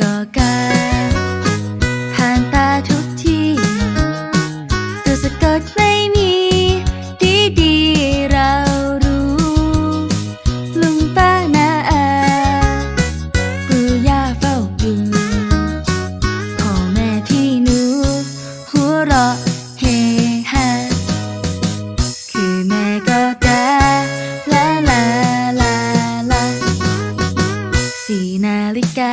ก่อการผ่านตาทุกที ตัวสะกดไม่มี ดีดีเรารู้ ลุงป้านาอาปู่ย่าเฝ้าดูขพ่อแม่พี่หนู หัวเราะเฮฮาคือแม่ก็ตาลาลาลาลาสีนาฬิกา